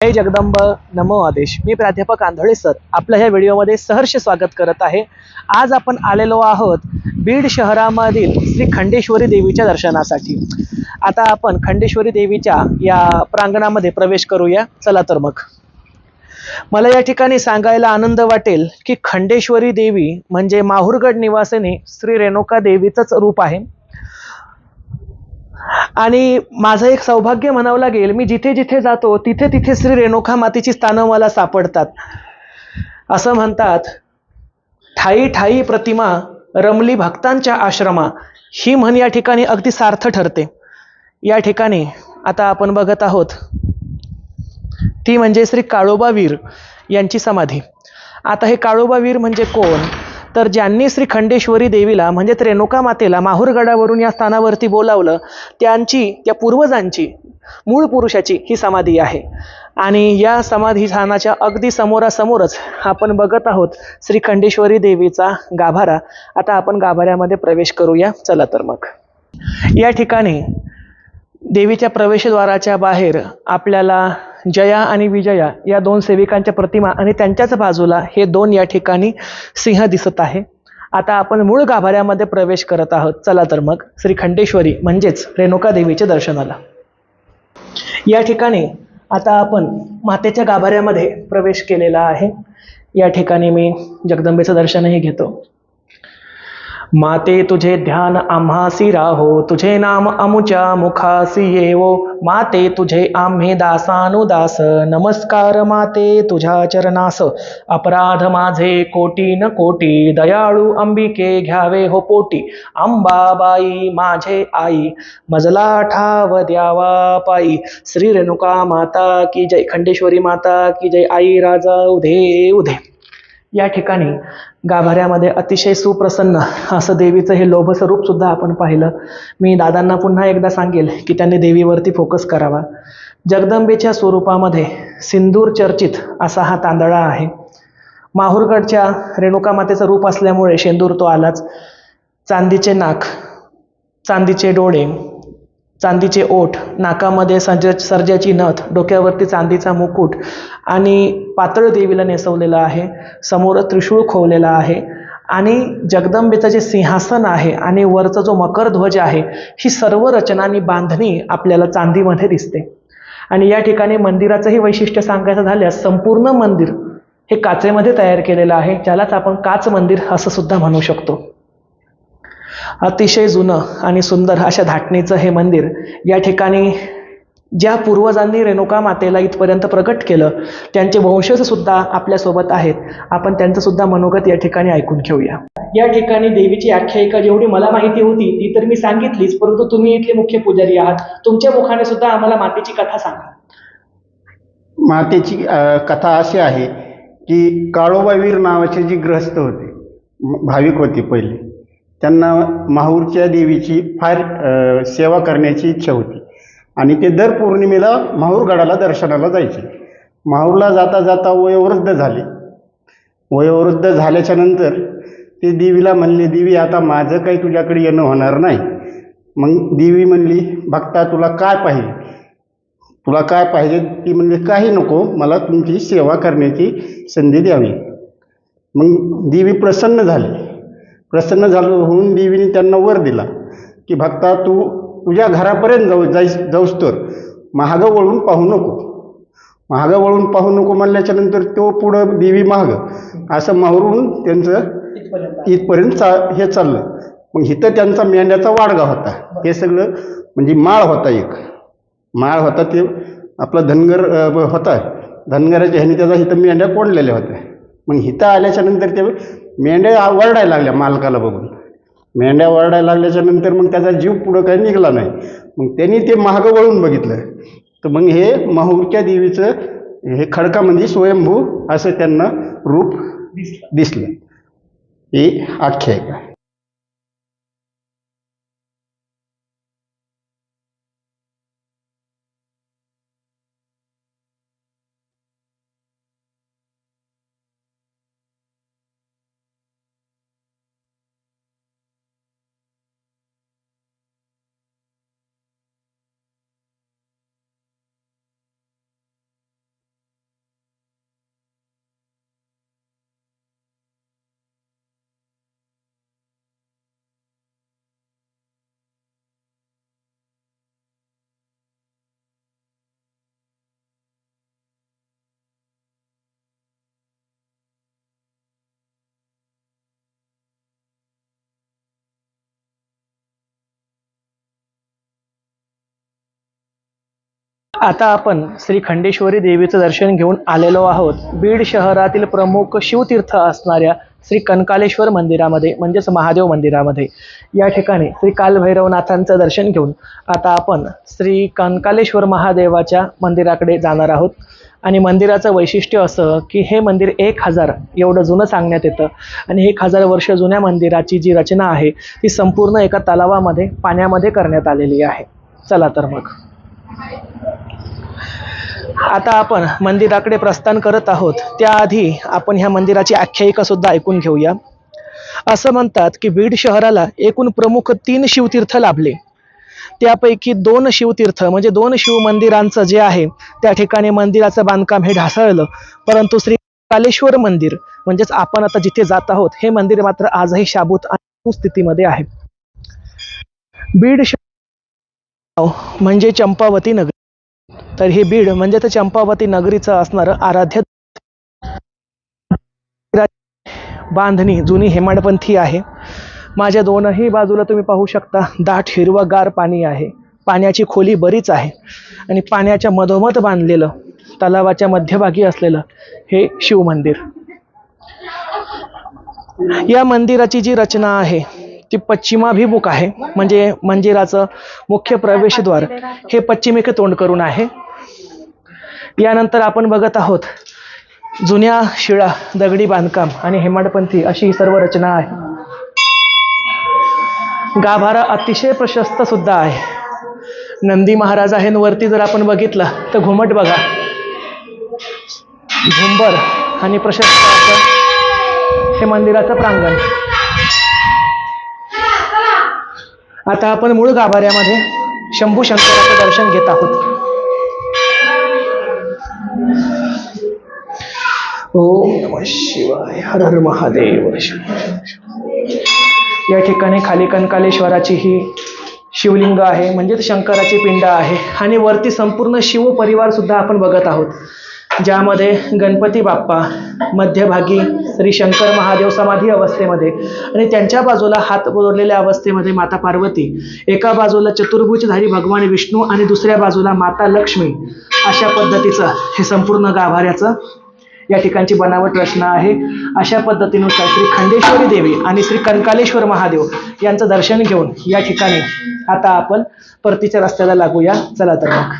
जय जगदंब नमो आदेश. मी प्राध्यापक आंधळे सर. आपल्या ह्या व्हिडिओमध्ये सहर्ष स्वागत करत आहे. आज आपण आलेलो आहोत बीड शहरामधील श्री खंडेश्वरी देवीच्या दर्शनासाठी. आता आपण खंडेश्वरी देवीच्या या प्रांगणामध्ये प्रवेश करूया. चला तर मग. मला या ठिकाणी सांगायला आनंद वाटेल की खंडेश्वरी देवी म्हणजे माहूरगड निवासिनी श्री रेणुका देवीचंच रूप आहे. आणि माझं एक सौभाग्य म्हणावं लागेल मी जिथे जिथे जातो तिथे तिथे श्री रेणुका मातेची स्थानं मला सापडतात. असं म्हणतात ठाई ठाई प्रतिमा रमली भक्तांच्या आश्रमा. ही म्हण या ठिकाणी अगदी सार्थ ठरते. या ठिकाणी आता आपण बघत आहोत ती म्हणजे श्री काळोबावीर यांची समाधी. आता हे काळोबावीर म्हणजे कोण? तर ज्यांनी श्री खंडेश्वरी देवीला म्हणजे रेणुका मातेला माहूरगडावरून या स्थानावरती बोलावलं त्यांची त्या पूर्वजांची मूळ पुरुषाची ही समाधी आहे. आणि या समाधी स्थानाच्या अगदी समोरासमोरच आपण बघत आहोत श्री खंडेश्वरी देवीचा गाभारा. आता आपण गाभाऱ्यामध्ये प्रवेश करूया. चला तर मग. या ठिकाणी देवीच्या प्रवेशद्वाराच्या बाहेर आपल्याला जया आणि विजया या दोन सेविकांच्या प्रतिमा आणि त्यांच्याच बाजूला हे दोन या ठिकाणी सिंह दिसत आहे. आता आपण मूळ गाभाऱ्यामध्ये प्रवेश करत आहोत. चला तर मग श्री खंडेश्वरी म्हणजेच रेणुका देवीच्या दर्शनाला. या ठिकाणी आता आपण मातेच्या गाभाऱ्यामध्ये प्रवेश केलेला आहे. या ठिकाणी मी जगदंबेचं दर्शनही घेतो. माते तुझे ध्यान आम्हासी राहो तुझे नाम अमुच्या मुखासी येवो. माते तुझे आम्हे दासानुदास नमस्कार माते तुझ्या चरणास. अपराध माझे कोटी न कोटी दयाळू अंबिके घ्यावे हो पोटी. अंबाबाई माझे आई मजला ठाव द्यावा पायी. श्री रेणुका माता की जय खंडेश्वरी माता की जय आई राजा उधे उधे या ठिकाणी गाभाऱ्यामध्ये अतिशय सुप्रसन्न असं देवीचं हे लोभस्वरूप सुद्धा आपण पाहिलं. मी दादांना पुन्हा एकदा सांगेल की त्यांनी देवीवरती फोकस करावा. जगदंबेच्या स्वरूपामध्ये सिंदूर चर्चित असा हा तांदळा आहे. माहूरगडच्या रेणुका मातेचं रूप असल्यामुळे शेंदूर तो आलाच. चांदीचे नाक चांदीचे डोळे चांदीचे ओठ नाकामध्ये सज सर्जाची नथ डोक्यावरती चांदीचा मुकुट आणि पातळ देवीला नेसवलेलं आहे. समोर त्रिशूळ खोवलेला आहे आणि जगदंबेचं जे सिंहासन आहे आणि वरचा जो मकरध्वज आहे ही सर्व रचना आणि बांधणी आपल्याला चांदीमध्ये दिसते. आणि या ठिकाणी मंदिराचंही वैशिष्ट्य सांगायचं झाल्यास संपूर्ण मंदिर हे काचेमध्ये तयार केलेलं आहे ज्यालाच आपण काच मंदिर असं सुद्धा म्हणू शकतो. अतिशय जुनं आणि सुंदर अशा धाटणीचं हे मंदिर या ठिकाणी ज्या पूर्वजांनी रेणुका मातेला इथपर्यंत प्रकट केलं त्यांचे वंशज सुद्धा आपल्यासोबत आहेत. आपण त्यांचं सुद्धा मनोगत या ठिकाणी ऐकून घेऊया. या ठिकाणी देवीची आख्यायिका जेवढी मला माहिती होती ती तर मी सांगितलीच परंतु तुम्ही इथले मुख्य पुजारी आहात. तुमच्या मुखाने सुद्धा आम्हाला मातेची कथा सांगा. मातेची कथा अशी आहे की काळोबावीर नावाचे जी ग्रस्त होते भाविक होते पहिले त्यांना माहूरच्या देवीची फार सेवा करण्याची इच्छा होती. आणि ते दर पौर्णिमेला माहूरगडाला दर्शनाला जायचे. माहूरला जाता जाता वयोवृद्ध झाले. वयोवृद्ध झाल्याच्यानंतर ते देवीला म्हणले देवी आता माझं काही तुझ्याकडे येणं होणार नाही. मग देवी म्हणली भक्ता तुला काय पाहिजे? तुला काय पाहिजे? ती म्हणजे काही नको मला तुमची सेवा करण्याची संधी द्यावी. मग देवी प्रसन्न झाली. प्रसन्न झालं होऊन देवीने त्यांना वर दिला की भक्ता तू तुझ्या घरापर्यंत जाऊ जाई जाऊस तर. महागं वळून पाहू नको. महागं वळून पाहू नको म्हणल्याच्या नंतर तो पुढं देवी महाग असं माहूरून त्यांचं इथपर्यंत. चा हे चाललं. मग इथं त्यांचा मेंढ्याचा वाडगा होता. हे सगळं म्हणजे माळ होता एक. माळ होता ते आपला धनगर होता. धनगराच्या ह्याने त्याचा इथं मेंढ्या कोंडलेल्या होत्या. मग इथं आल्याच्यानंतर ते मेंढ्या वरडायला लागल्या मालकाला बघून. मेंढ्या वरडायला लागल्याच्या नंतर मग त्याचा जीव पुढं काही निघाला नाही. मग त्यांनी ते महाग वळून बघितलं. तर मग हे माहूरच्या देवीचं हे खडकामध्ये स्वयंभू असं त्यांना रूप दिसलं. दिसलं. ही आख्यायिका. आता आपण श्री खंडेश्वरी देवीचं दर्शन घेऊन आलेलो आहोत. बीड शहरातील प्रमुख शिवतीर्थ असणाऱ्या श्री कनकालेश्वर मंदिरामध्ये म्हणजेच महादेव मंदिरामध्ये. या ठिकाणी श्री कालभैरवनाथांचं दर्शन घेऊन आता आपण श्री कनकालेश्वर महादेवाच्या मंदिराकडे जाणार आहोत. आणि मंदिराचं वैशिष्ट्य असं की हे मंदिर एक हजार एवढं जुनं सांगण्यात येतं. आणि एक हजार वर्ष जुन्या मंदिराची जी रचना आहे ती संपूर्ण एका तलावामध्ये पाण्यामध्ये करण्यात आलेली आहे. चला तर मग. आता आपण मंदिराकडे प्रस्थान करत आहोत. त्याआधी आपण ह्या मंदिराची आख्यायिका सुद्धा ऐकून घेऊया. असं म्हणतात की बीड शहराला एकूण प्रमुख तीन शिवतीर्थ लाभले. त्यापैकी दोन शिवतीर्थ म्हणजे दोन शिव मंदिरांचं जे आहे त्या ठिकाणी मंदिराचं बांधकाम हे ढासळलं. परंतु श्री कालेश्वर मंदिर म्हणजेच आपण आता जिथे जात आहोत हे मंदिर मात्र आजही शाबूत आणि स्थितीमध्ये आहे. बीड म्हणजे चंपावती नगरी. तर हे बीड म्हणजे चंपावती नगरीचं असणारं आराध्य बांधणी जुनी हेमाडपंथी आहे. माझ्या दोनही बाजूला तुम्ही पाहू शकता दाट हिरवगार पाणी आहे. पाण्याची खोली बरीच आहे आणि पाण्याच्या मधोमध बांधलेलं तलावाच्या मध्यभागी असलेलं हे शिवमंदिर. या मंदिराची जी रचना आहे ती पश्चिमाभिमुख आहे. म्हणजे मंदिराचं मुख्य प्रवेशद्वार हे पश्चिमेकडे तोंड करून आहे. यानंतर आपण बघत आहोत जुन्या शिळा दगडी बांधकाम आणि हेमाडपंथी अशी ही सर्व रचना आहे. गाभारा अतिशय प्रशस्त सुद्धा आहे. नंदी महाराज आहे आणि वरती जर आपण बघितलं तर घुमट बघा. झुंबर आणि प्रशस्त असं हे मंदिराचं प्रांगण. आता आपण मूळ गाभाऱ्यामध्ये शंभू शंकराचं दर्शन घेत आहोत. ओम शिवाय हर हर महादेव. या ठिकाणी खाली कनकालेश्वराची ही शिवलिंग आहे म्हणजेच शंकराची पिंड आहे. आणि वरती संपूर्ण शिव परिवार सुद्धा आपण बघत आहोत. ज्यामध्ये गणपती बाप्पा मध्यभागी श्री शंकर महादेव समाधी अवस्थेमध्ये आणि त्यांच्या बाजूला हात जोडलेल्या अवस्थेमध्ये माता पार्वती एका बाजूला चतुर्भुजधारी भगवान विष्णू आणि दुसऱ्या बाजूला माता लक्ष्मी अशा पद्धतीचं हे संपूर्ण गाभाऱ्याचं या ठिकाणची बनावट रचना आहे. अशा पद्धतीनुसार श्री खंडेश्वरी देवी आणि श्री कनकालेश्वर महादेव यांचं दर्शन घेऊन या ठिकाणी आता आपण परतीच्या रस्त्याला लागूया. चला तर मग.